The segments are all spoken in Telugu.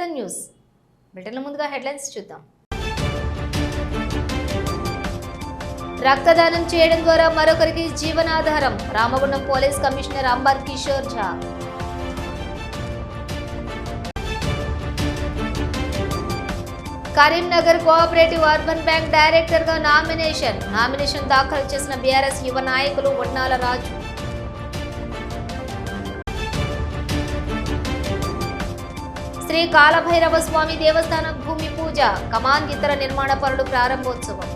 To news. బ్రిటన్ల ముందుగా హెడ్లైన్స్ చూద్దాం. రక్తదానం చేయడం ద్వారా మరొకరికి జీవనాధారం. Ramagundam police commissioner Amber Kishore Jha. Karimnagar cooperative urban bank డైరెక్టర్గా నామినేషన్. నామినేషన్ దాఖలు చేసిన బీఆర్ఎస్ యువ నాయకులు వడ్నాల రాజు. శ్రీ కాలభైరవ స్వామి దేవస్థానం భూమి పూజ కమాన్ ఇతర నిర్మాణ పనులు ప్రారంభోత్సవం.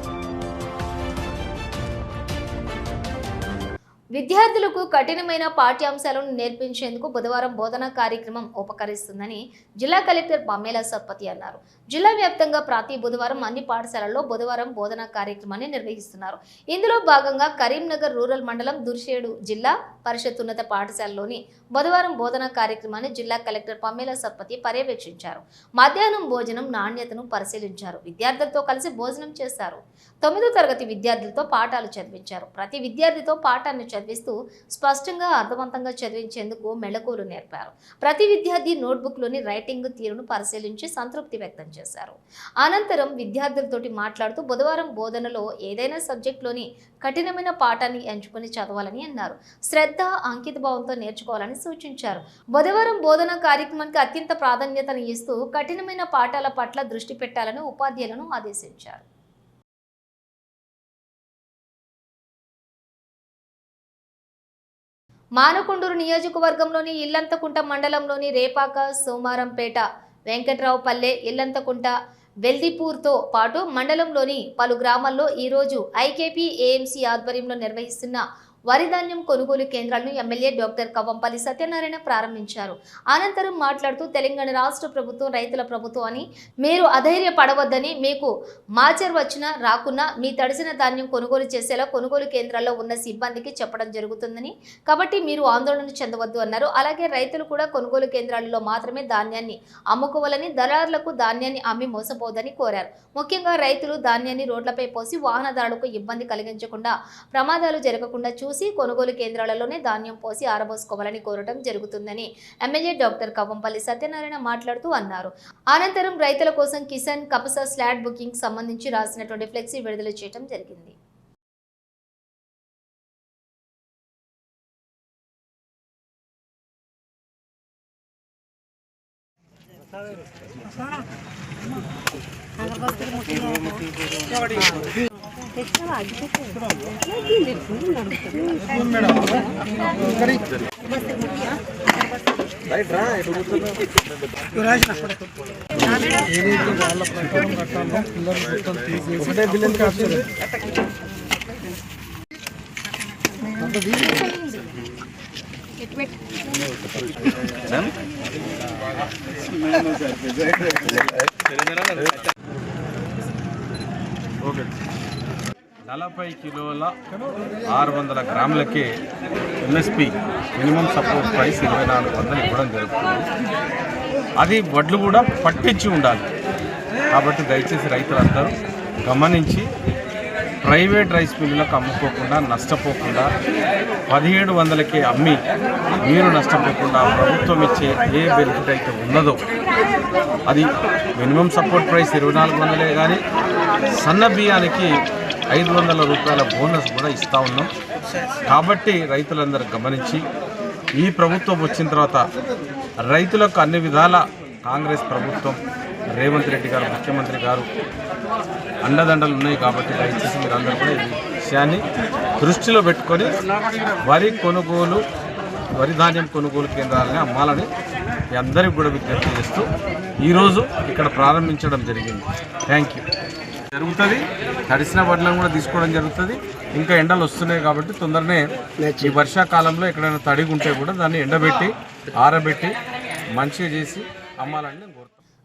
విద్యార్థులకు కఠినమైన పాఠ్యాంశాలను నేర్పించేందుకు బుధవారం బోధనా కార్యక్రమం ఉపకరిస్తుందని జిల్లా కలెక్టర్ పమేలా సత్పతి అన్నారు. జిల్లా వ్యాప్తంగా ప్రతి బుధవారం అన్ని పాఠశాలల్లో బుధవారం బోధనా కార్యక్రమాన్ని నిర్వహిస్తున్నారు. ఇందులో భాగంగా కరీంనగర్ రూరల్ మండలం దుర్షేడు జిల్లా పరిషత్ ఉన్నత పాఠశాలలోని బుధవారం బోధనా కార్యక్రమాన్ని జిల్లా కలెక్టర్ పమేలా సత్పతి పర్యవేక్షించారు. మధ్యాహ్నం భోజనం నాణ్యతను పరిశీలించారు. విద్యార్థులతో కలిసి భోజనం చేశారు. తొమ్మిదో తరగతి విద్యార్థులతో పాఠాలు చదివించారు. ప్రతి విద్యార్థితో పాఠాన్ని చదివి చదివిస్తూ స్పష్టంగా అర్థవంతంగా చదివించేందుకు మెళకువలు నేర్పారు. ప్రతి విద్యార్థి నోట్బుక్లోని రైటింగ్ తీరును పరిశీలించి సంతృప్తి వ్యక్తం చేశారు. అనంతరం విద్యార్థులతోటి మాట్లాడుతూ బుధవారం బోధనలో ఏదైనా సబ్జెక్టులోని కఠినమైన పాఠాన్ని ఎంచుకొని చదవాలని అన్నారు. శ్రద్ధ అంకిత భావంతో నేర్చుకోవాలని సూచించారు. బుధవారం బోధన కార్యక్రమానికి అత్యంత ప్రాధాన్యతను ఇస్తూ కఠినమైన పాఠాల పట్ల దృష్టి పెట్టాలని ఉపాధ్యాయులను ఆదేశించారు. మానకొండూరు నియోజకవర్గంలోని ఇల్లంతకుంట మండలంలోని రేపాక సోమారంపేట వెంకట్రావుపల్లె ఇల్లంతకుంట వెల్దిపూర్తో పాటు మండలంలోని పలు గ్రామాల్లో ఈరోజు ఐకేపీ ఏఎంసీ ఆధ్వర్యంలో నిర్వహిస్తున్న వరి ధాన్యం కొనుగోలు కేంద్రాలను ఎమ్మెల్యే డాక్టర్ కవ్వంపల్లి సత్యనారాయణ ప్రారంభించారు. అనంతరం మాట్లాడుతూ తెలంగాణ రాష్ట్ర ప్రభుత్వం రైతుల ప్రభుత్వం అని మీరు అధైర్య పడవద్దని మీకు మాచర్ వచ్చినా రాకున్నా మీ తడిసిన ధాన్యం కొనుగోలు చేసేలా కొనుగోలు కేంద్రాల్లో ఉన్న సిబ్బందికి చెప్పడం జరుగుతుందని కాబట్టి మీరు ఆందోళన చెందవద్దు అన్నారు. అలాగే రైతులు కూడా కొనుగోలు కేంద్రాలలో మాత్రమే ధాన్యాన్ని అమ్ముకోవాలని దళారులకు ధాన్యాన్ని అమ్మి మోసపోదని కోరారు. ముఖ్యంగా రైతులు ధాన్యాన్ని రోడ్లపై పోసి వాహనదారులకు ఇబ్బంది కలిగించకుండా ప్రమాదాలు జరగకుండా చూసి కొనుగోలు కేంద్రాలలోనే ధాన్యం పోసి ఆరబోసుకోవాలని కోరటం జరుగుతుందని ఎమ్మెల్యే డాక్టర్ కవ్వంపల్లి సత్యనారాయణ మాట్లాడుతూ అన్నారు. అనంతరం రైతుల కోసం కిసాన్ కపస స్లాట్ బుకింగ్ సంబంధించి రాసినటువంటి ఫ్లెక్సీ విడుదల చేయడం జరిగింది. ఒకటే బిల్లు కాదు ఓకే నలభై కిలోల ఆరు వందల గ్రాములకే ఎంఎస్పి మినిమం సపోర్ట్ ప్రైస్ ఇరవై నాలుగు వందలు ఇవ్వడం జరుగుతుంది. అది వడ్లు కూడా పట్టించి ఉండాలి. కాబట్టి దయచేసి రైతులందరూ గమనించి ప్రైవేట్ రైస్ మిల్లులకు అమ్ముకోకుండా నష్టపోకుండా పదిహేడు వందలకే అమ్మి మీరు నష్టపోకుండా ప్రభుత్వం ఇచ్చే ఏ బెనిఫిట్ అయితే ఉన్నదో అది మినిమం సపోర్ట్ ప్రైస్ ఇరవై నాలుగు వందలే కానీ సన్న బియ్యానికి ఐదు వందల రూపాయల బోనస్ కూడా ఇస్తూ ఉన్నాం. కాబట్టి రైతులందరూ గమనించి ఈ ప్రభుత్వం వచ్చిన తర్వాత రైతులకు అన్ని విధాల కాంగ్రెస్ ప్రభుత్వం రేవంత్ రెడ్డి గారు ముఖ్యమంత్రి గారు అండదండలు ఉన్నాయి కాబట్టి దయచేసి మీరు అందరూ కూడా ఈ విషయాన్ని దృష్టిలో పెట్టుకొని వరి కొనుగోలు వరి ధాన్యం కొనుగోలు కేంద్రాలని అమ్మాలని మీ అందరికీ కూడా విజ్ఞప్తి చేస్తూ ఈరోజు ఇక్కడ ప్రారంభించడం జరిగింది. థ్యాంక్ యూ జరుగుతుంది. తడిసిన వడ్లను కూడా తీసుకోవడం జరుగుతుంది. ఇంకా ఎండలు వస్తున్నాయి కాబట్టి తొందరనే ఈ వర్షాకాలంలో ఎక్కడైనా తడిగి ఉంటే కూడా దాన్ని ఎండబెట్టి ఆరబెట్టి మంచిగా చేసి అమ్మాలని నేను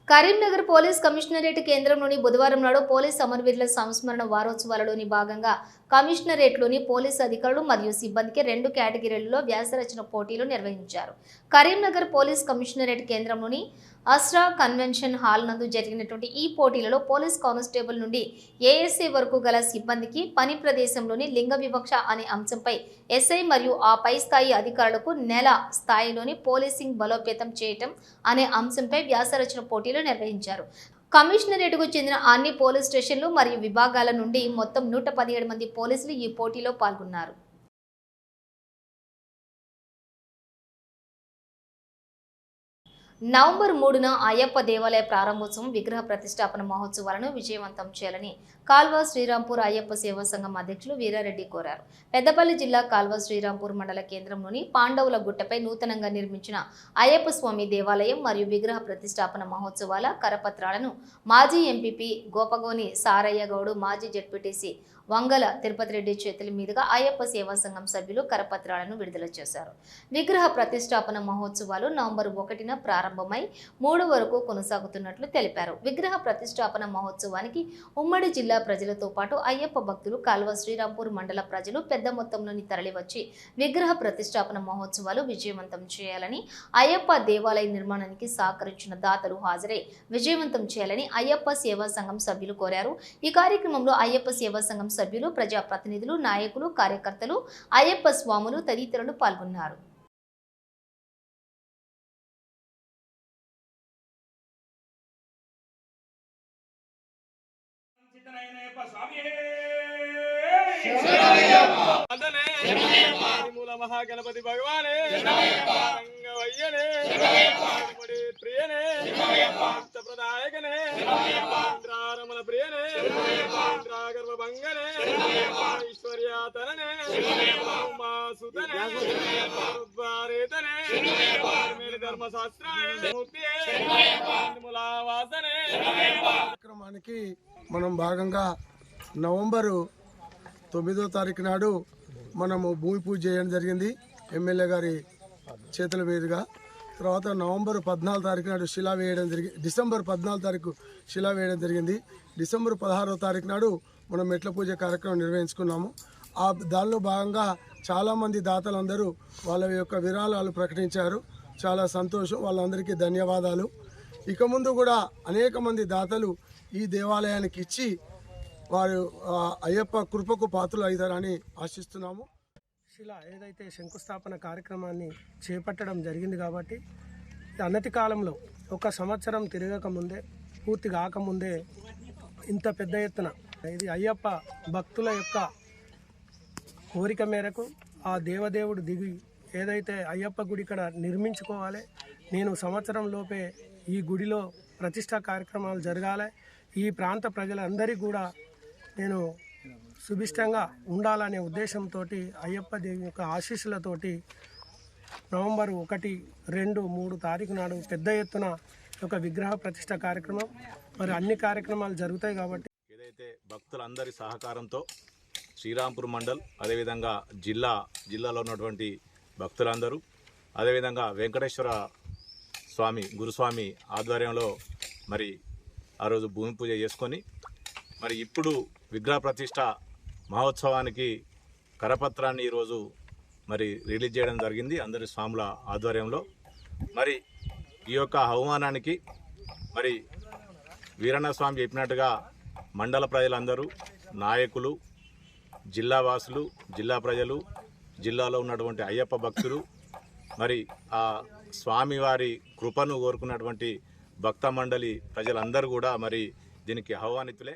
కరీంనగర్ పోలీస్ కమిషనరేట్ కేంద్రంలోని బుధవారం నాడు పోలీస్ అమరవీరుల సంస్మరణ వారోత్సవాలలోని భాగంగా కమిషనరేట్లోని పోలీసు అధికారులు మరియు సిబ్బందికి రెండు కేటగిరీలలో వ్యాసరచన పోటీలు నిర్వహించారు. కరీంనగర్ పోలీస్ కమిషనరేట్ కేంద్రంలోని అస్రా కన్వెన్షన్ హాల్ నందు జరిగినటువంటి ఈ పోటీలలో పోలీస్ కానిస్టేబుల్ నుండి ఏఎస్ఐ వరకు గల సిబ్బందికి పని ప్రదేశంలోని లింగ వివక్ష అనే అంశంపై ఎస్ఐ మరియు ఆ పై స్థాయి అధికారులకు నెల స్థాయిలోని పోలీసింగ్ బలోపేతం చేయటం అనే అంశంపై వ్యాసరచన పోటీలు నిర్వహించారు. కమిషనరేట్కు చెందిన అన్ని పోలీస్ స్టేషన్లు మరియు విభాగాల నుండి మొత్తం నూట పదిహేడు మంది పోలీసులు ఈ పోటీలో పాల్గొన్నారు. నవంబర్ మూడున అయ్యప్ప దేవాలయ ప్రారంభోత్సవం విగ్రహ ప్రతిష్టాపన మహోత్సవాలను విజయవంతం చేయాలని కాల్వ శ్రీరాంపూర్ అయ్యప్ప సేవా సంఘం అధ్యక్షులు వీరారెడ్డి కోరారు. పెద్దపల్లి జిల్లా కాల్వ శ్రీరాంపూర్ మండల కేంద్రంలోని పాండవుల గుట్టపై నూతనంగా నిర్మించిన అయ్యప్ప స్వామి దేవాలయం మరియు విగ్రహ ప్రతిష్టాపన మహోత్సవాల కరపత్రాలను మాజీ ఎంపీపీ గోపగోని సారయ్య గౌడు మాజీ జడ్పీటీసీ వంగల తిరుపతి రెడ్డి చేతుల మీదుగా అయ్యప్ప సేవా సంఘం సభ్యులు కరపత్రాలను విడుదల చేశారు. విగ్రహ ప్రతిష్టాపన మహోత్సవాలు నవంబర్ ఒకటిన ప్రారంభమై మూడు వరకు కొనసాగుతున్నట్లు తెలిపారు. విగ్రహ ప్రతిష్టాపన మహోత్సవానికి ఉమ్మడి జిల్లా ప్రజలతో పాటు అయ్యప్ప భక్తులు కాల్వ శ్రీరాంపూర్ మండల ప్రజలు పెద్ద మొత్తంలోని తరలివచ్చి విగ్రహ ప్రతిష్టాపన మహోత్సవాలు విజయవంతం చేయాలని అయ్యప్ప దేవాలయ నిర్మాణానికి సహకరించిన దాతలు హాజరై విజయవంతం చేయాలని అయ్యప్ప సేవా సంఘం సభ్యులు కోరారు. ఈ కార్యక్రమంలో అయ్యప్ప సేవా సంఘం సభ్యులు ప్రజాప్రతినిధులు నాయకులు కార్యకర్తలు అయ్యప్ప స్వాములు తదితరులు పాల్గొన్నారు. మూల మహాగణపతి భగవానే. రంగవయ్యనే ప్రియనే. ప్రదాయకనే ఇంద్రారమణ ప్రియనే. ఇంద్రాగర్భ భంగనే ఐశ్వర్యాతననే. ఉమాసుతనే. ఉద్వారేతనే మేలు ధర్మశాస్త్రాయ మూర్తియే. కార్యక్రమానికి మనం భాగంగా నవంబరు తొమ్మిదో తారీఖు నాడు మనము భూమి పూజ చేయడం జరిగింది. ఎమ్మెల్యే గారి చేతుల మీదుగా. తర్వాత నవంబర్ పద్నాలుగు తారీఖు నాడు శిలా వేయడం జరిగింది డిసెంబర్ పద్నాలుగు తారీఖు శిలా వేయడం జరిగింది. డిసెంబర్ పదహారో తారీఖు నాడు మనం మెట్ల పూజ కార్యక్రమం నిర్వహించుకున్నాము. ఆ దానిలో భాగంగా చాలామంది దాతలందరూ వాళ్ళ యొక్క విరాళాలు ప్రకటించారు. చాలా సంతోషం. వాళ్ళందరికీ ధన్యవాదాలు. ఇక ముందు కూడా అనేక మంది దాతలు ఈ దేవాలయానికి ఇచ్చి వారు అయ్యప్ప కృపకు పాత్రలు అవుతారని ఆశిస్తున్నాము. శిలా ఏదైతే శంకుస్థాపన కార్యక్రమాన్ని చేపట్టడం జరిగింది కాబట్టి అనతి కాలంలో ఒక సంవత్సరం తిరగక ముందే పూర్తి కాకముందే ఇంత పెద్ద ఎత్తున ఇది అయ్యప్ప భక్తుల యొక్క కోరిక మేరకు ఆ దేవదేవుడు దిగి ఏదైతే అయ్యప్ప గుడి ఇక్కడ నిర్మించుకోవాలి నేను సంవత్సరం లోపే ఈ గుడిలో ప్రతిష్టా కార్యక్రమాలు జరగాలి ఈ ప్రాంత ప్రజలందరికీ కూడా నేను సుభిష్టంగా ఉండాలనే ఉద్దేశంతో అయ్యప్ప దేవి యొక్క ఆశీస్సులతోటి నవంబర్ ఒకటి రెండు మూడు తారీఖు నాడు పెద్ద ఎత్తున ఒక విగ్రహ ప్రతిష్ట కార్యక్రమం. మరి అన్ని కార్యక్రమాలు జరుగుతాయి కాబట్టి ఏదైతే భక్తులందరి సహకారంతో శ్రీరాంపూర్ మండల్ అదేవిధంగా జిల్లా జిల్లాలో ఉన్నటువంటి భక్తులందరూ అదేవిధంగా వెంకటేశ్వర స్వామి గురుస్వామి ఆధ్వర్యంలో మరి ఆ రోజు భూమి పూజ చేసుకొని మరి ఇప్పుడు విగ్రహ ప్రతిష్ట మహోత్సవానికి కరపత్రాన్ని ఈరోజు మరి రిలీజ్ చేయడం జరిగింది అందరి స్వాముల ఆధ్వర్యంలో. మరి ఈ యొక్క అవమానానికి మరి వీరన్న స్వామి చెప్పినట్టుగా మండల ప్రజలందరూ నాయకులు జిల్లా వాసులు జిల్లా ప్రజలు జిల్లాలో ఉన్నటువంటి అయ్యప్ప భక్తులు మరి ఆ స్వామివారి కృపను కోరుకున్నటువంటి భక్త మండలి ప్రజలందరూ కూడా మరి దీనికి ఆహ్వానితులే.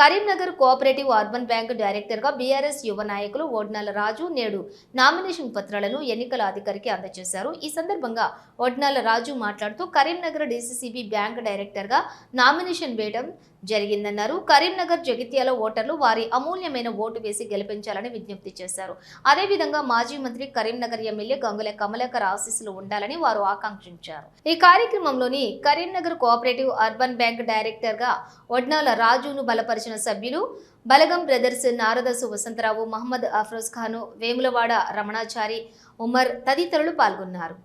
కరీంనగర్ కోఆపరేటివ్ అర్బన్ బ్యాంక్ డైరెక్టర్గా బీఆర్ఎస్ యువ నాయకులు ఒడ్నాల రాజు నేడు నామినేషన్ పత్రాలను ఎన్నికల అధికారికి అందజేశారు. ఈ సందర్భంగా ఒడ్నాల రాజు మాట్లాడుతూ కరీంనగర్ డీసీసీబీ బ్యాంక్ డైరెక్టర్గా నామినేషన్ వేయడం జరిగిందన్నారు. కరీంనగర్ జగిత్యాల ఓటర్లు వారి అమూల్యమైన ఓటు వేసి గెలిపించాలని విజ్ఞప్తి చేశారు. అదేవిధంగా మాజీ మంత్రి కరీంనగర్ ఎమ్మెల్యే గంగుల కమలాకర్ ఆశీస్సులు ఉండాలని వారు ఆకాంక్షించారు. ఈ కార్యక్రమంలోని కరీంనగర్ కోఆపరేటివ్ అర్బన్ బ్యాంక్ డైరెక్టర్గా వడ్నాల రాజును బలపరిచిన సభ్యులు బలగం బ్రదర్స్ నారదసు వసంతరావు మహమ్మద్ అఫ్రోజ్ ఖాను వేములవాడ రమణాచారి ఉమర్ తదితరులు పాల్గొన్నారు.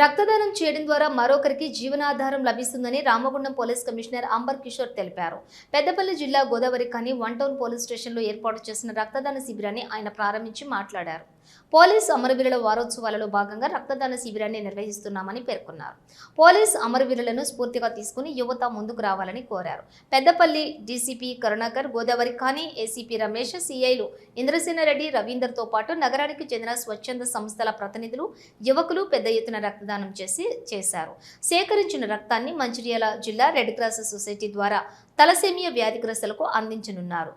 రక్తదానం చేయడం ద్వారా మరొకరికి జీవనాధారం లభిస్తుందని Ramagundam police commissioner amber Kishore తెలిపారు. పెద్దపల్లి జిల్లా గోదావరి కానీ వన్ టౌన్ పోలీస్ స్టేషన్లో ఏర్పాటు చేసిన రక్తదాన శిబిరాన్ని ఆయన ప్రారంభించి మాట్లాడారు. పోలీస్ అమరవీరుల వారోత్సవాలలో భాగంగా రక్తదాన శిబిరాన్ని నిర్వహిస్తున్నామని పేర్కొన్నారు. పోలీస్ అమరవీరులను స్ఫూర్తిగా తీసుకుని యువత ముందుకు రావాలని కోరారు. పెద్దపల్లి డీసీపీ కరుణాకర్ గోదావరి ఖానీ ఏసీపీ రమేష్ సిఐలు ఇంద్రసేనారెడ్డి రవీందర్తో పాటు నగరానికి చెందిన స్వచ్ఛంద సంస్థల ప్రతినిధులు యువకులు పెద్ద ఎత్తున రక్తదానం చేసి చేశారు. సేకరించిన రక్తాన్ని మంచిర్యాల జిల్లా రెడ్ క్రాస్ సొసైటీ ద్వారా తలసేమియా వ్యాధిగ్రస్తులకు అందించనున్నారు.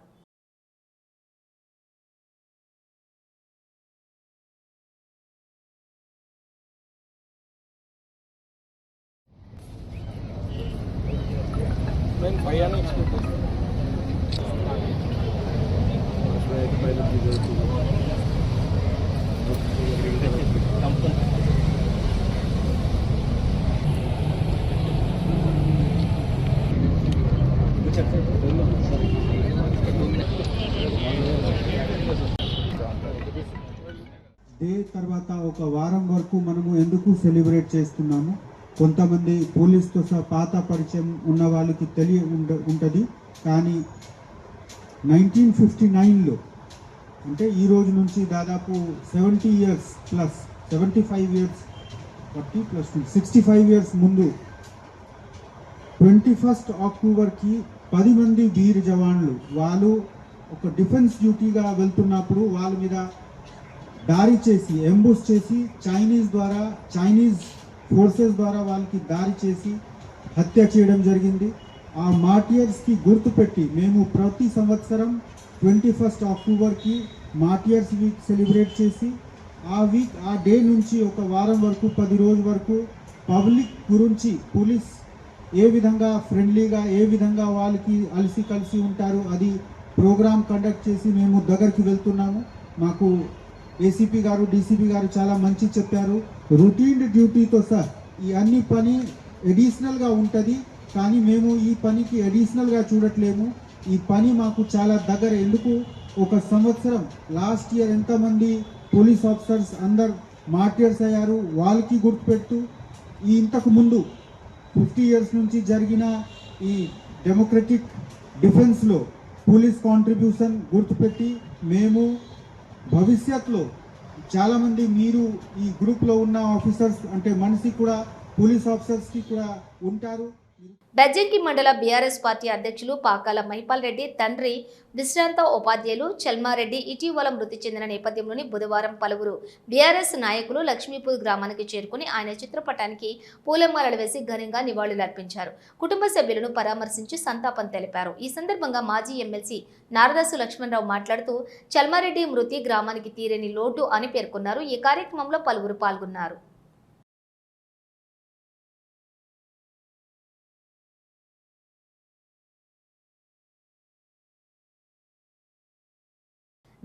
తర్వాత ఒక వారం వరకు మనము ఎందుకు సెలబ్రేట్ చేస్తున్నాము? కొంతమంది పోలీస్తో సహా పాత పరిచయం ఉన్న వాళ్ళకి తెలియ ఉండ ఉంటుంది. కానీ నైన్టీన్ ఫిఫ్టీ నైన్లో అంటే ఈ రోజు నుంచి దాదాపు seventy years plus seventy five years forty plus sixty five years ముందు ట్వంటీ ఫస్ట్ అక్టోబర్కి పది మంది వీర్ జవాన్లు వాళ్ళు ఒక డిఫెన్స్ డ్యూటీగా వెళ్తున్నప్పుడు వాళ్ళ మీద దారి చేసి ఎంబూస్ చేసి చైనీస్ ద్వారా చైనీస్ ఫోర్సెస్ ద్వారా వాళ్ళకి దారి చేసి హత్య చేయడం జరిగింది. ఆ మాటియర్స్కి గుర్తుపెట్టి మేము ప్రతి సంవత్సరం ట్వంటీ ఫస్ట్ అక్టోబర్కి మాటియర్స్ వీక్ సెలబ్రేట్ చేసి ఆ వీక్ ఆ డే నుంచి ఒక వారం వరకు పది రోజు వరకు పబ్లిక్ గురించి పోలీస్ ఏ విధంగా ఫ్రెండ్లీగా ఏ విధంగా వాళ్ళకి అలసి కలిసి ఉంటారు అది ప్రోగ్రామ్ కండక్ట్ చేసి మేము దగ్గరికి వెళ్తున్నాము. మాకు ఏసీపీ గారు డీసీపీ గారు చాలా మంచి చెప్పారు. రొటీన్ డ్యూటీతో సార్ ఈ అన్ని పని అడిషనల్గా ఉంటుంది. కానీ మేము ఈ పనికి అడిషనల్గా చూడట్లేము. ఈ పని మాకు చాలా దగ్గర. ఎందుకు? ఒక సంవత్సరం లాస్ట్ ఇయర్ ఎంతమంది పోలీస్ ఆఫీసర్స్ అందరు మార్టియర్స్ అయ్యారు? వాళ్ళకి గుర్తుపెడుతూ ఈ ఇంతకు ముందు ఫిఫ్టీ ఇయర్స్ నుంచి జరిగిన ఈ డెమోక్రటిక్ డిఫెన్స్లో పోలీస్ కాంట్రిబ్యూషన్ గుర్తుపెట్టి మేము భవిష్యత్తులో చాలామంది మీరు ఈ గ్రూప్లో ఉన్న ఆఫీసర్స్ అంటే మనిషి కూడా పోలీస్ ఆఫీసర్స్కి కూడా ఉంటారు. బెజ్జంకి మండల బీఆర్ఎస్ పార్టీ అధ్యక్షులు పాకాల మహిపాల్ రెడ్డి తండ్రి విశ్రాంత ఉపాధ్యాయులు చల్మారెడ్డి ఇటీవల మృతి చెందిన నేపథ్యంలోని బుధవారం పలువురు బీఆర్ఎస్ నాయకులు లక్ష్మీపూర్ గ్రామానికి చేరుకుని ఆయన చిత్రపటానికి పూలమాలలు వేసి ఘనంగా నివాళులర్పించారు. కుటుంబ సభ్యులను పరామర్శించి సంతాపం తెలిపారు. ఈ సందర్భంగా మాజీ ఎమ్మెల్సీ నారదాసు లక్ష్మణరావు మాట్లాడుతూ చల్మారెడ్డి మృతి గ్రామానికి తీరని లోటు అని పేర్కొన్నారు. ఈ కార్యక్రమంలో పలువురు పాల్గొన్నారు.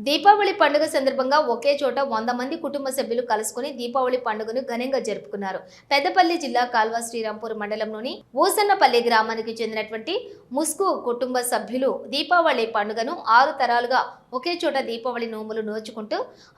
దీపావళి పండుగ సందర్భంగా ఒకే చోట వంద మంది కుటుంబ సభ్యులు కలుసుకుని దీపావళి పండుగను ఘనంగా జరుపుకున్నారు. పెద్దపల్లి జిల్లా కాల్వ శ్రీరాంపూర్ మండలంలోని ఊసన్నపల్లి గ్రామానికి చెందినటువంటి ముస్కు కుటుంబ సభ్యులు దీపావళి పండుగను ఆరు తరాలుగా ఒకే చోట దీపావళి నోములు నోచుకుంటూ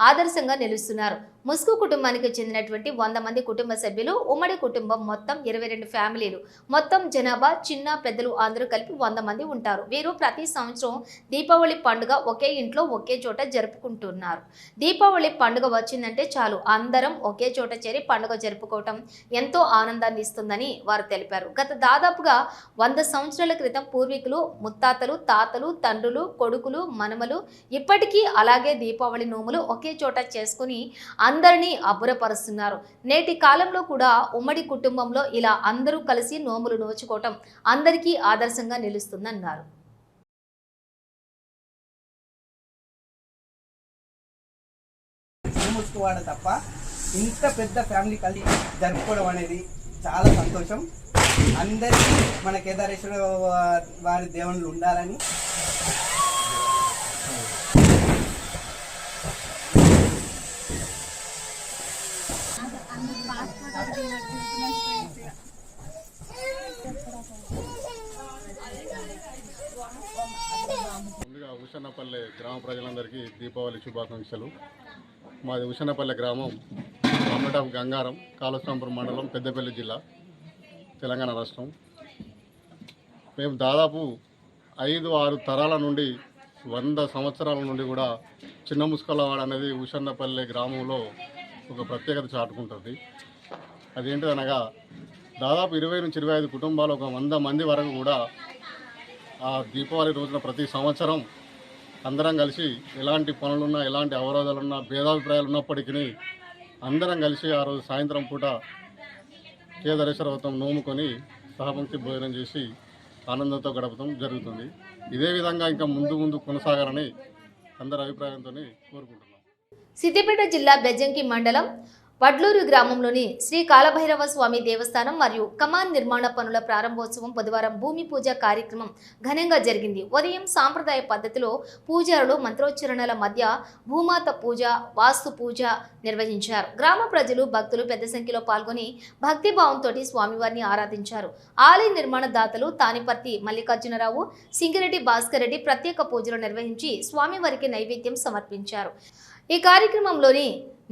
ఆదర్శంగా నిలుస్తున్నారు. ముస్కు కుటుంబానికి చెందినటువంటి వంద మంది కుటుంబ సభ్యులు ఉమ్మడి కుటుంబం మొత్తం ఇరవై రెండు ఫ్యామిలీలు. మొత్తం జనాభా చిన్న పెద్దలు అందరూ కలిపి వంద మంది ఉంటారు. వీరు ప్రతి సంవత్సరం దీపావళి పండుగ ఒకే ఇంట్లో ఒకే చోట జరుపుకుంటున్నారు. దీపావళి పండుగ వచ్చిందంటే చాలు. అందరం ఒకే చోట చేరి పండుగ జరుపుకోవటం ఎంతో ఆనందాన్ని ఇస్తుందని వారు తెలిపారు. గత దాదాపుగా వంద సంవత్సరాల క్రితం పూర్వీకులు ముత్తాతలు తాతలు తండ్రులు కొడుకులు మనమలు ఇప్పటికీ అలాగే దీపావళి నోములు ఒకే చోట చేసుకుని అందరినీ అబ్బురపరుస్తున్నారు. నేటి కాలంలో కూడా ఉమ్మడి కుటుంబంలో ఇలా అందరూ కలిసి నోములు నోచుకోవటం అందరికీ ఆదర్శంగా నిలుస్తుందన్నారు. వాడ తప్ప ఇంత పెద్ద ఫ్యామిలీ కలిసి జరుపుకోవడం అనేది చాలా సంతోషం. అందరికీ మన కేదారేశ్వర వారి దేవుళ్ళు ఉండాలని. ముందుగా ఉషన్నపల్లె గ్రామ ప్రజలందరికీ దీపావళి శుభాకాంక్షలు. మాది ఉషనపల్లె గ్రామం అమ్మటం గంగారం కాళస్వాంపురం మండలం పెద్దపల్లి జిల్లా తెలంగాణ రాష్ట్రం. మేము దాదాపు ఐదు ఆరు తరాల నుండి వంద సంవత్సరాల నుండి కూడా చిన్న ముసుకలవాడ అనేది ఉషన్నపల్లె గ్రామంలో ఒక ప్రత్యేకత చాటుకుంటుంది. అదేంటిదనగా దాదాపు ఇరవై నుంచి ఇరవై ఐదు కుటుంబాలు ఒక వంద మంది వరకు కూడా ఆ దీపావళి రోజున ప్రతి సంవత్సరం అందరం కలిసి ఎలాంటి పనులున్నా ఎలాంటి అవరోధాలున్నా భేదాభిప్రాయాలు ఉన్నప్పటికీ అందరం కలిసి ఆ రోజు సాయంత్రం పూట కేదరేశ్వర వ్రతం నోముకొని సహపంక్తి భోజనం చేసి ఆనందంతో గడపడం జరుగుతుంది. ఇదే విధంగా ఇంకా ముందు ముందు కొనసాగాలని అందరి అభిప్రాయంతో కోరుకుంటున్నాం. సిద్దిపేట జిల్లా బెజంకి మండలం వడ్లూరు గ్రామంలోని శ్రీ కాలభైరవ స్వామి దేవస్థానం మరియు కమాన్ నిర్మాణ పనుల ప్రారంభోత్సవం బుధవారం భూమి పూజ కార్యక్రమం ఘనంగా జరిగింది. ఉదయం సాంప్రదాయ పద్ధతిలో పూజారులు మంత్రోచ్చరణల మధ్య భూమాత పూజ వాస్తు పూజ నిర్వహించారు. గ్రామ ప్రజలు భక్తులు పెద్ద సంఖ్యలో పాల్గొని భక్తిభావంతో స్వామివారిని ఆరాధించారు. ఆలయ నిర్మాణ దాతలు తానిపర్తి మల్లికార్జునరావు సింగిరెడ్డి భాస్కర్ రెడ్డి ప్రత్యేక పూజలు నిర్వహించి స్వామివారికి నైవేద్యం సమర్పించారు. ఈ కార్యక్రమంలోని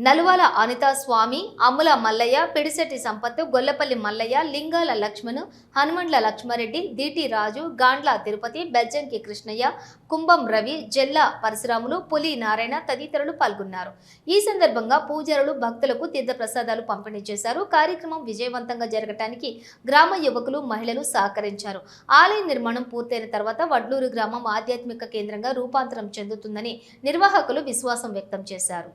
నలువాల అనితా స్వామి అమ్ముల మల్లయ్య పిడిశెట్టి సంపత్తు గొల్లపల్లి మల్లయ్య లింగాల లక్ష్మణు హనుమండ్ల లక్ష్మారెడ్డి దీటి రాజు గాండ్ల తిరుపతి బెజ్జంకి కృష్ణయ్య కుంభం రవి జెల్లా పరశురాములు పులి నారాయణ తదితరులు పాల్గొన్నారు. ఈ సందర్భంగా పూజారులు భక్తులకు తీర్థప్రసాదాలు పంపిణీ చేశారు. కార్యక్రమం విజయవంతంగా జరగటానికి గ్రామ యువకులు మహిళలు సహకరించారు. ఆలయ నిర్మాణం పూర్తయిన తర్వాత వడ్లూరు గ్రామం ఆధ్యాత్మిక కేంద్రంగా రూపాంతరం చెందుతుందని నిర్వాహకులు విశ్వాసం వ్యక్తం చేశారు.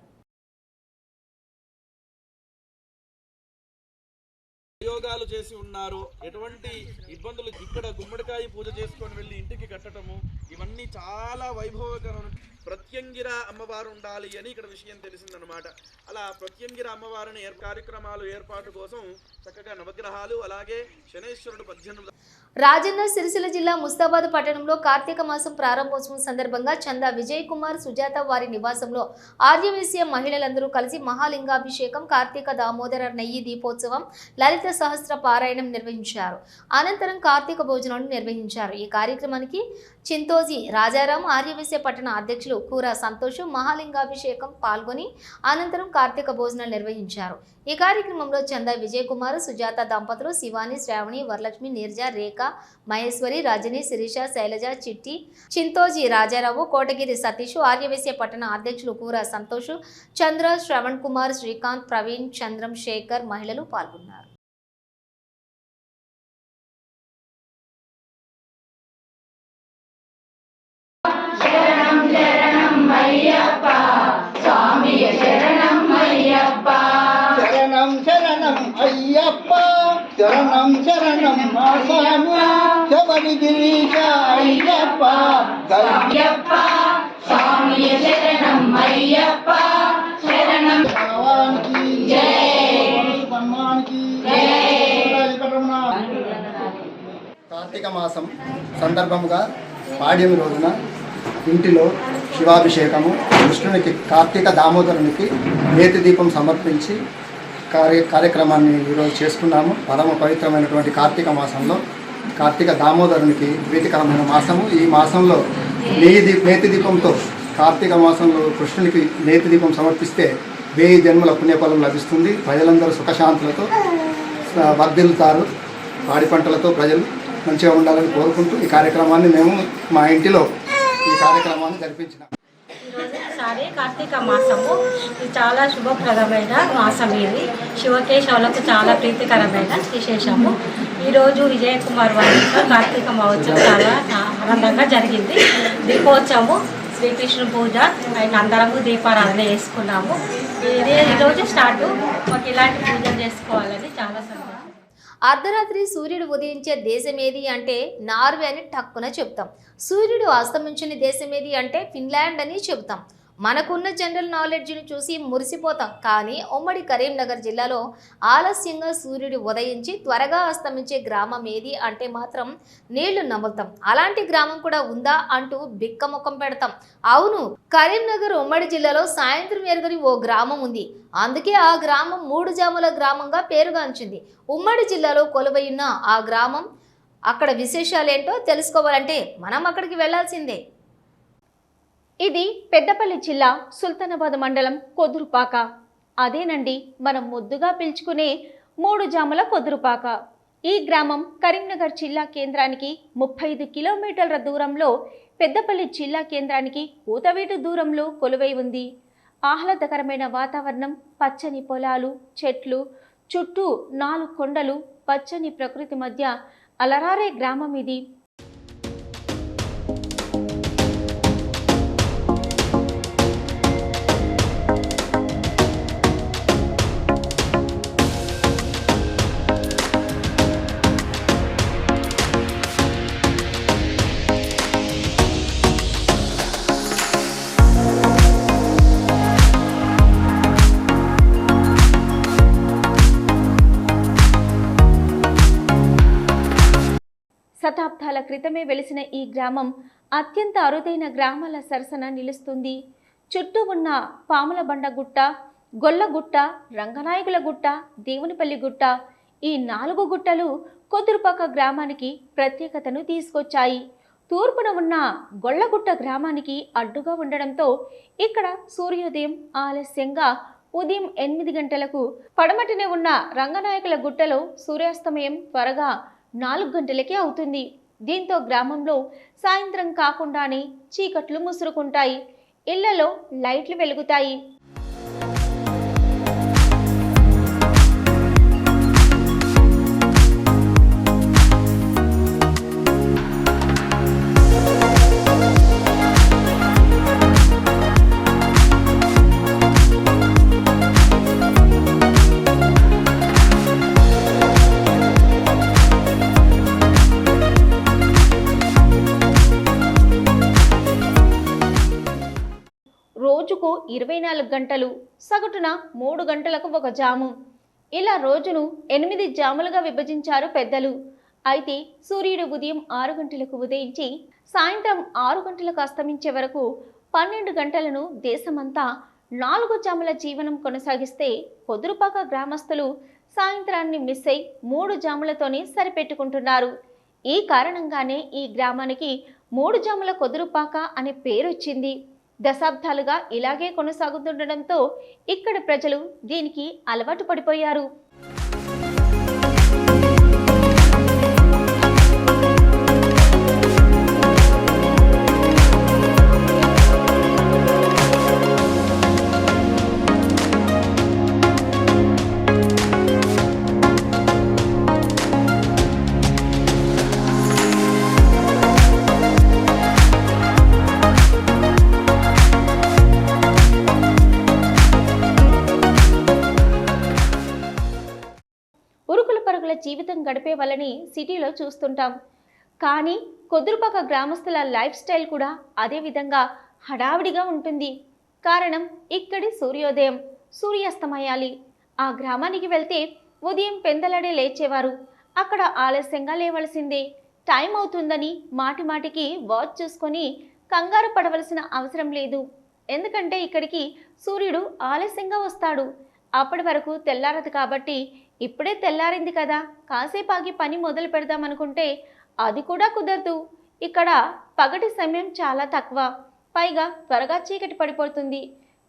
ప్రయోగాలు చేసి ఉన్నారు ఎటువంటి ఇబ్బందులు ఇక్కడ గుమ్మడికాయ పూజ చేసుకొని వెళ్ళి ఇంటికి కట్టడము ఇవన్నీ చాలా వైభవకరం. ప్రత్యంగిర అమ్మవారు ఉండాలి అని ఇక్కడ విషయం తెలిసిందనమాట అలా ప్రత్యంగిర అమ్మవారిని ఏర్ కార్యక్రమాలు ఏర్పాటు కోసం చక్కగా నవగ్రహాలు అలాగే శనేశ్వరుడు పద్దెనిమిది రాజన్న సిరిసిల్ల జిల్లా ముస్తాబాద్ పట్టణంలో కార్తీక మాసం ప్రారంభోత్సవం సందర్భంగా చందా విజయ్ కుమార్ సుజాత వారి నివాసంలో ఆర్యవేశ్య మహిళలందరూ కలిసి మహాలింగాభిషేకం కార్తీక దామోదర నెయ్యి దీపోత్సవం లలిత సహస్ర పారాయణం నిర్వహించారు. అనంతరం కార్తీక భోజనాన్ని నిర్వహించారు. ఈ కార్యక్రమానికి చింతోజీ రాజారాం ఆర్యవేశ్య పట్టణ అధ్యక్షులు కూర సంతోష్ మహాలింగాభిషేకం పాల్గొని అనంతరం కార్తీక భోజనాలు నిర్వహించారు. ఈ కార్యక్రమంలో చందా విజయ్ కుమార్ సుజాత దంపతులు శివాని శ్రావణి వరలక్ష్మి నీర్జ రేఖ మహేశ్వరి రజని శిరీష శైలజ చిట్టి చింతోజీ రాజారావు కోటగిరి సతీష్ ఆర్యవేశ్య పట్టణ అధ్యక్షులు కూర సంతోష్ చంద్ర శ్రవణ్ కుమార్ శ్రీకాంత్ ప్రవీణ్ చంద్రం శేఖర్ మహిళలు పాల్గొన్నారు. శరణం శరణం అయ్యప్ప. శరణం శరణం మా స్వామి శబరి గిరీశ అయ్యప్ప. అయ్యప్ప స్వామి శరణం అయ్యప్ప. శరణం. భగవానికి. జై. హనుమానికి. కార్తీక మాసం సందర్భముగా పాడ్యమి రోజున ఇంటిలో శివాభిషేకము కృష్ణునికి కార్తీక దామోదరునికి నేతి దీపం సమర్పించి కార్య కార్యక్రమాన్ని ఈరోజు చేసుకున్నాము పరమ పవిత్రమైనటువంటి కార్తీక మాసంలో. కార్తీక దామోదరునికి ప్రీతికరమైన మాసము. ఈ మాసంలో నెయ్యి దీ నేతి దీపంతో కార్తీక మాసంలో కృష్ణునికి నేతి దీపం సమర్పిస్తే వేయి జన్మల పుణ్యఫలం లభిస్తుంది. ప్రజలందరూ సుఖశాంతులతో వర్ధిల్లుతారు. పాడి పంటలతో ప్రజలు మంచిగా ఉండాలని కోరుకుంటూ ఈ కార్యక్రమాన్ని మేము మా ఇంటిలో కార్యక్రమాన్ని జరిపించిన ఈరోజుసారి కార్తీక మాసము. ఇది చాలా శుభప్రదమైన మాసం ఇది. శివకేశవులకు చాలా ప్రీతికరమైన విశేషము. ఈరోజు విజయకుమార్ వారితో కార్తీక మహోత్సవం చాలా ఆనందంగా జరిగింది. దీపోత్సవము శ్రీకృష్ణ పూజ ఆయన అందరము దీపారాధన చేసుకున్నాము. ఇది ఈరోజు స్టార్ట్. మాకు ఇలాంటి పూజలు చేసుకోవాలని చాలా సంతోషం. అర్ధరాత్రి సూర్యుడు ఉదయించే దేశం ఏది అంటే నార్వే అని టక్కున చెప్తాం. సూర్యుడు అస్తమించని దేశం ఏది అంటే ఫిన్లాండ్ అని చెబుతాం. మనకున్న జనరల్ నాలెడ్జ్ని చూసి మురిసిపోతాం. కానీ ఉమ్మడి కరీంనగర్ జిల్లాలో ఆలస్యంగా సూర్యుడు ఉదయించి త్వరగా అస్తమించే గ్రామం ఏది అంటే మాత్రం నీళ్ళు నమ్ముతాం అలాంటి గ్రామం కూడా ఉందా అంటూ బిక్కముఖం పెడతాం. అవును కరీంనగర్ ఉమ్మడి జిల్లాలో సాయంత్రం ఎరుగని ఓ గ్రామం ఉంది. అందుకే ఆ గ్రామం మూడు జాముల గ్రామంగా పేరుగాంచింది. ఉమ్మడి జిల్లాలో కొలువైన ఆ గ్రామం అక్కడ విశేషాలేంటో తెలుసుకోవాలంటే మనం అక్కడికి వెళ్ళాల్సిందే ఇది పెద్దపల్లి జిల్లా సుల్తానాబాద్ మండలం కొదురుపాక. అదేనండి మనం ముద్దుగా పిలుచుకునే మూడు జాముల కొదురుపాక. ఈ గ్రామం కరీంనగర్ జిల్లా కేంద్రానికి ముప్పై ఐదు కిలోమీటర్ల దూరంలో పెద్దపల్లి జిల్లా కేంద్రానికి ఊతవేటు దూరంలో కొలువై ఉంది. ఆహ్లాదకరమైన వాతావరణం పచ్చని పొలాలు చెట్లు చుట్టూ నాలుగు కొండలు పచ్చని ప్రకృతి మధ్య అలరారే గ్రామం ఇది. శతాబ్దాల క్రితమే వెలిసిన ఈ గ్రామం అత్యంత అరుదైన గ్రామాల సరసన నిలుస్తుంది. చుట్టూ ఉన్న పాముల గుట్ట గొల్లగుట్ట రంగనాయకుల గుట్ట దేవునిపల్లి గుట్ట ఈ నాలుగు గుట్టలు కొదురుపాక గ్రామానికి ప్రత్యేకతను తీసుకొచ్చాయి. తూర్పున ఉన్న గొల్లగుట్ట గ్రామానికి అడ్డుగా ఉండడంతో ఇక్కడ సూర్యోదయం ఆలస్యంగా ఉదయం ఎనిమిది గంటలకు పడమటినే ఉన్న రంగనాయకుల గుట్టలో సూర్యాస్తమయం త్వరగా నాలుగు గంటలకే అవుతుంది. దీంతో గ్రామంలో సాయంత్రం కాకుండానే చీకట్లు ముసురుకుంటాయి. ఇళ్ళలో లైట్లు వెలుగుతాయి. ఇరవై నాలుగు గంటలు సగటున మూడు గంటలకు ఒక జాము. ఇలా రోజును ఎనిమిది జాములుగా విభజించారు పెద్దలు. అయితే సూర్యుడు ఉదయం ఆరు గంటలకు ఉదయించి సాయంత్రం ఆరు గంటలకు అస్తమించే వరకు పన్నెండు గంటలను దేశమంతా నాలుగు జాముల జీవనం కొనసాగిస్తే కొదురుపాక గ్రామస్తులు సాయంత్రాన్ని మిస్ అయి మూడు జాములతోనే సరిపెట్టుకుంటున్నారు. ఈ కారణంగానే ఈ గ్రామానికి మూడు జాముల కొదురుపాక అనే పేరు వచ్చింది దశాబ్దాలుగా ఇలాగే కొనసాగుతుండడంతో ఇక్కడ ప్రజలు దీనికి అలవాటు పడిపోయారు. వాళ్ళని సిటీలో చూస్తుంటాం. కానీ కొదురుపాక గ్రామస్తుల లైఫ్ స్టైల్ కూడా అదే విధంగా హడావిడిగా ఉంటుంది. కారణం ఇక్కడి సూర్యోదయం. సూర్యాస్తమయాలి. ఆ గ్రామానికి వెళ్తే ఉదయం పెందలడే లేచేవారు. అక్కడ ఆలస్యంగా లేవలసిందే. టైం అవుతుందని మాటి మాటికి వాచ్ చూసుకొని కంగారు పడవలసిన అవసరం లేదు. ఎందుకంటే ఇక్కడికి సూర్యుడు ఆలస్యంగా వస్తాడు. అప్పటి వరకు తెల్లారదు కాబట్టి ఇప్పుడే తెల్లారింది కదా. కాసేపాకి పని మొదలు పెడదామనుకుంటే అది కూడా కుదరదు. ఇక్కడ పగటి సమయం చాలా తక్కువ. పైగా త్వరగా చీకటి పడిపోతుంది.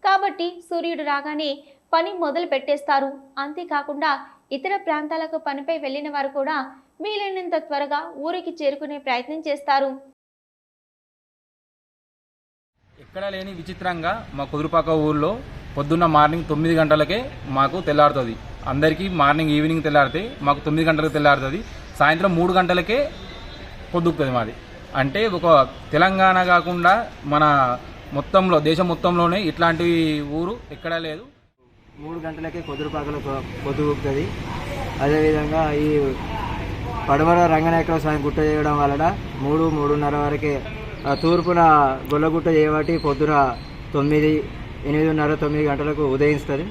కాబట్టి సూర్యుడు రాగానే పని మొదలు పెట్టేస్తారు. అంతేకాకుండా ఇతర ప్రాంతాలకు పనిపై వెళ్ళిన వారు కూడా వీలైనంత త్వరగా ఊరికి చేరుకునే ప్రయత్నం చేస్తారు. ఎక్కడ లేని విచిత్రంగా మా కుదురుపాక ఊర్లో పొద్దున్న మార్నింగ్ తొమ్మిది గంటలకే మాకు తెల్లారుతుంది. అందరికీ మార్నింగ్ ఈవినింగ్ తెల్లారితే మాకు తొమ్మిది గంటలకు తెల్లారుతుంది. సాయంత్రం మూడు గంటలకే పొద్దుకుతుంది మాది. అంటే ఒక తెలంగాణ కాకుండా మన మొత్తంలో దేశం మొత్తంలోనే ఇట్లాంటి ఊరు ఎక్కడా లేదు. మూడు గంటలకే కుదురుపాకలో పొద్దుగుతుంది అదేవిధంగా ఈ పడమర రంగనాయకరావు స్వామి గుట్ట చేయడం వలన మూడు మూడున్నర వరకే తూర్పున గొల్లగుట్ట చేయబట్టి పొద్దున తొమ్మిది ఎనిమిదిన్నర తొమ్మిది గంటలకు ఉదయిస్తుంది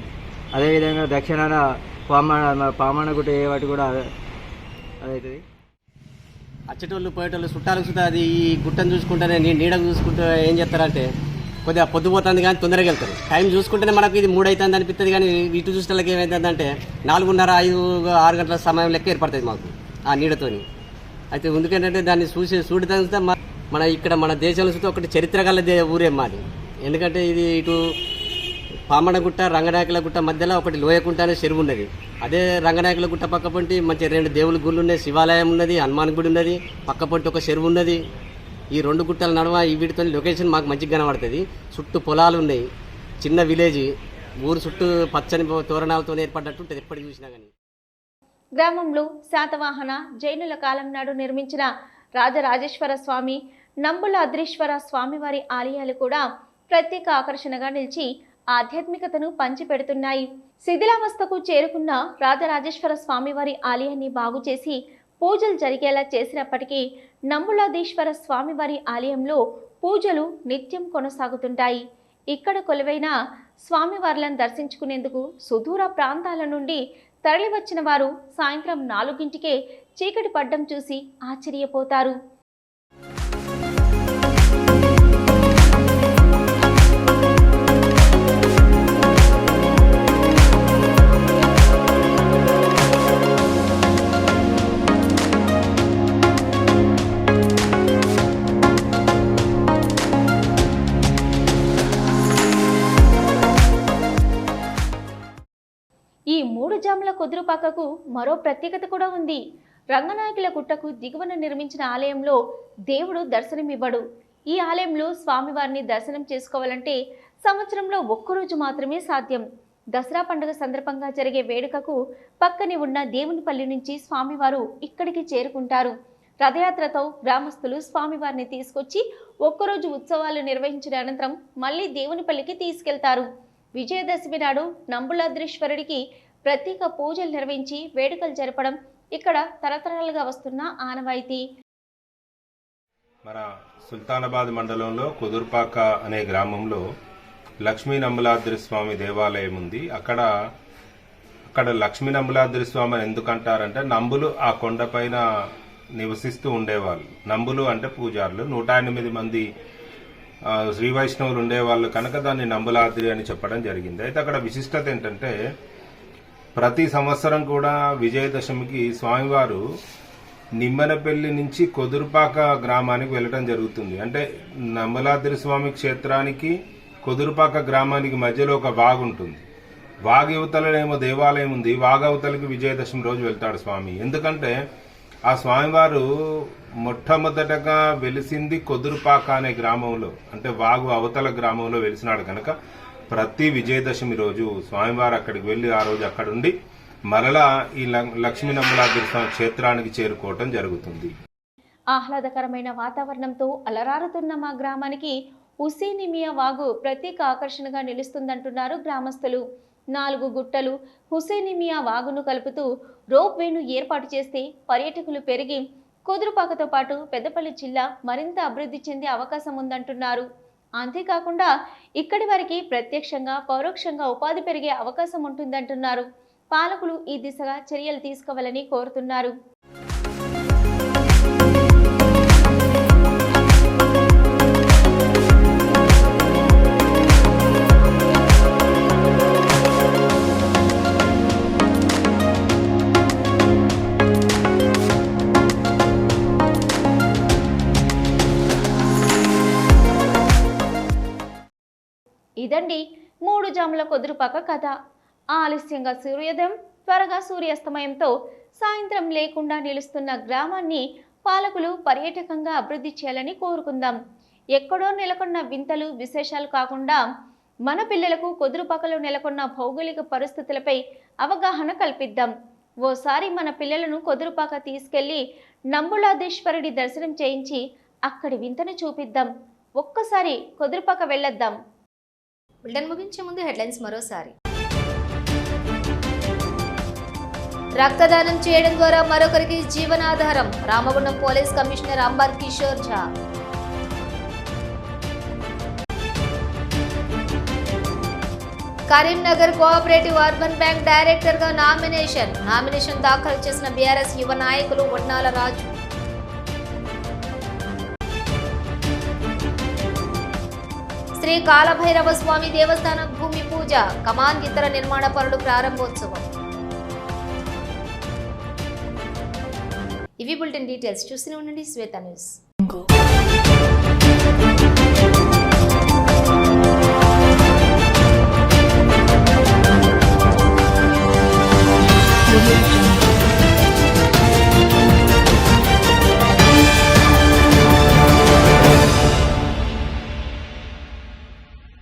అదేవిధంగా దక్షిణాన పామాణ పామాణ గుట్ట కూడా అదే అదవుతుంది అచ్చటోళ్ళు పోయేటోళ్ళు చుట్టాలకు సుతా అది ఈ గుట్టను చూసుకుంటేనే నీ నీడకు చూసుకుంటే ఏం చేస్తారంటే కొద్దిగా పొద్దుపోతుంది కానీ తొందరగా వెళ్తారు. టైం చూసుకుంటేనే మనకు ఇది మూడు అవుతుంది అనిపిస్తుంది కానీ ఇటు చూసేటోళ్ళకి ఏమవుతుందంటే నాలుగున్నర ఐదు ఆరు గంటల సమయం లెక్క ఏర్పడుతుంది మాకు ఆ నీడతోని. అయితే ఎందుకంటే దాన్ని చూసి చూడటానికి మన ఇక్కడ మన దేశంలో చూస్తే ఒకటి చరిత్ర గల దే ఊరే మాది. ఎందుకంటే ఇది ఇటు పామడగుట్ట రంగనాయకుల గుట్ట మధ్యలో ఒకటి లోయకుంట అనే చెరువు ఉన్నది. అదే రంగనాయకుల గుట్ట పక్క పొంటి మంచి రెండు దేవుళ్ళ గుళ్ళు ఉన్నాయి. శివాలయం ఉన్నది హనుమాన్ గుడి ఉన్నది పక్క పొంటి ఒక చెరువు ఉన్నది. ఈ రెండు గుట్టల నడుమ ఈ వీటితో లొకేషన్ మాకు మంచిగా కనబడుతుంది. చుట్టూ పొలాలు ఉన్నాయి. చిన్న విలేజ్ ఊరు చుట్టూ పచ్చని తోరణాలతో ఏర్పడ్డట్టు ఉంటుంది. ఎప్పటికి చూసినా కానీ గ్రామంలో శాతవాహన జైనుల కాలం నాడు నిర్మించిన రాజరాజేశ్వర స్వామి నంబుల అద్రీశ్వర స్వామివారి ఆలయాలు కూడా ప్రత్యేక ఆకర్షణగా నిలిచి ఆధ్యాత్మికతను పంచిపెడుతున్నాయి. శిథిలావస్థకు చేరుకున్న రాజరాజేశ్వర స్వామివారి ఆలయాన్ని బాగు చేసి పూజలు జరిగేలా చేసినప్పటికీ నమ్ములాదీశ్వర స్వామివారి ఆలయంలో పూజలు నిత్యం కొనసాగుతుంటాయి. ఇక్కడ కొలువైన స్వామివార్లను దర్శించుకునేందుకు సుదూర ప్రాంతాల నుండి తరలివచ్చిన వారు సాయంత్రం నాలుగింటికే చీకటి పడ్డం చూసి ఆశ్చర్యపోతారు. మూడు జాముల కుదురుపాకకు మరో ప్రత్యేకత కూడా ఉంది. రంగనాయకుల గుట్టకు దిగువన నిర్మించిన ఆలయంలో దేవుడు దర్శనమివ్వడు. ఈ ఆలయంలో స్వామివారిని దర్శనం చేసుకోవాలంటే సంవత్సరంలో ఒక్కరోజు మాత్రమే సాధ్యం. దసరా పండుగ సందర్భంగా జరిగే వేడుకకు పక్కనే ఉన్న దేవునిపల్లి నుంచి స్వామివారు ఇక్కడికి చేరుకుంటారు. రథయాత్రతో గ్రామస్తులు స్వామివారిని తీసుకొచ్చి ఒక్కరోజు ఉత్సవాలు నిర్వహించిన అనంతరం మళ్ళీ దేవునిపల్లికి తీసుకెళ్తారు. విజయదశమి నాడు నంబులాద్రీశ్వరుడికి ప్రత్యేక పూజలు నిర్వహించి వేడుకలు జరపడం ఇక్కడ తరతరాలుగా వస్తున్న ఆనవాయితీ. మన సుల్తానాబాద్ మండలంలో కుదుర్పాక అనే గ్రామంలో లక్ష్మీ నమ్మలాద్రి స్వామి దేవాలయం ఉంది. అక్కడ అక్కడ లక్ష్మీ నమ్మలాద్రి స్వామి అని ఎందుకంటారంటే నంబులు ఆ కొండపైన నివసిస్తూ ఉండేవాళ్ళు. నంబులు అంటే పూజారులు. నూట ఎనిమిది మంది శ్రీ వైష్ణవులు ఉండేవాళ్ళు కనుక దాన్ని నంబులాద్రి అని చెప్పడం జరిగింది. అయితే అక్కడ విశిష్టత ఏంటంటే ప్రతి సంవత్సరం కూడా విజయదశమికి స్వామివారు నిమ్మనపల్లి నుంచి కొదురుపాక గ్రామానికి వెళ్ళటం జరుగుతుంది. అంటే నమ్మలాద్రి స్వామి క్షేత్రానికి కొదురుపాక గ్రామానికి మధ్యలో ఒక వాగు ఉంటుంది. వాగు దేవాలయం ఉంది. వాగవతలకి విజయదశమి రోజు వెళ్తాడు స్వామి. ఎందుకంటే ఆ స్వామివారు మొట్టమొదటగా వెలిసింది కొదురుపాక అనే గ్రామంలో అంటే వాగు అవతల గ్రామంలో వెలిసినాడు కనుక ప్రతి విజయదశమి రోజు స్వామివారు అక్కడికి వెళ్ళి ఆ రోజు అక్కడుండి మరలా ఈ లక్ష్మీ నమ్మలాద్రి స్వామి క్షేత్రానికి చేరుకోవటం జరుగుతుంది. ఆహ్లాదకరమైన వాతావరణంతో అలరారుతున్న మా గ్రామానికి హుసేనిమియా వాగు ప్రత్యేక ఆకర్షణగా నిలుస్తుందంటున్నారు గ్రామస్తులు. నాలుగు గుట్టలు హుసేనిమియా వాగును కలుపుతూ రోప్ వేను ఏర్పాటు చేస్తే పర్యాటకులు పెరిగి కుదురుపాకతో పాటు పెద్దపల్లి జిల్లా మరింత అభివృద్ధి చెందే అవకాశం ఉందంటున్నారు. అంతేకాకుండా ఇక్కడి వారికి ప్రత్యక్షంగా పరోక్షంగా ఉపాధి పెరిగే అవకాశం ఉంటుందంటున్నారు. పాలకులు ఈ దిశగా చర్యలు తీసుకోవాలని కోరుతున్నారు. ఇదండి మూడు జాముల కొదురుపాక కథ. ఆలస్యంగా సూర్యోదయం త్వరగా సూర్యాస్తమయంతో సాయంత్రం లేకుండా నిలుస్తున్న గ్రామాన్ని పాలకులు పర్యాటకంగా అభివృద్ధి చేయాలని కోరుకుందాం. ఎక్కడో నెలకొన్న వింతలు విశేషాలు కాకుండా మన పిల్లలకు కుదురుపాకలో నెలకొన్న భౌగోళిక పరిస్థితులపై అవగాహన కల్పిద్దాం. ఓసారి మన పిల్లలను కొదురుపాక తీసుకెళ్ళి నంబులాదేశ్వరుడి దర్శనం చేయించి అక్కడి వింతను చూపిద్దాం. ఒక్కసారి కుదురుపాక వెళ్ళొద్దాం. బులెటిన్ ముగించే ముందు హెడ్లైన్స్ మరోసారి. రక్తదానం చేయడం ద్వారా మరొకరికి జీవనాధారం. Ramagundam police commissioner Amber Kishore Jha. Karimnagar cooperative urban bank డైరెక్టర్గా నామినేషన్. నామినేషన్ దాఖలు చేసిన బీఆర్ఎస్ యువ నాయకులు వడ్నాల రాజు. శ్రీ కాలభైరవ స్వామి దేవస్థాన భూమి పూజ కమాన్ ఇతర నిర్మాణ పనులు ప్రారంభోత్సవం. ఇవి బులెటిన్ డీటెయిల్స్. చూస్తూనే ఉండండి శ్వేత న్యూస్.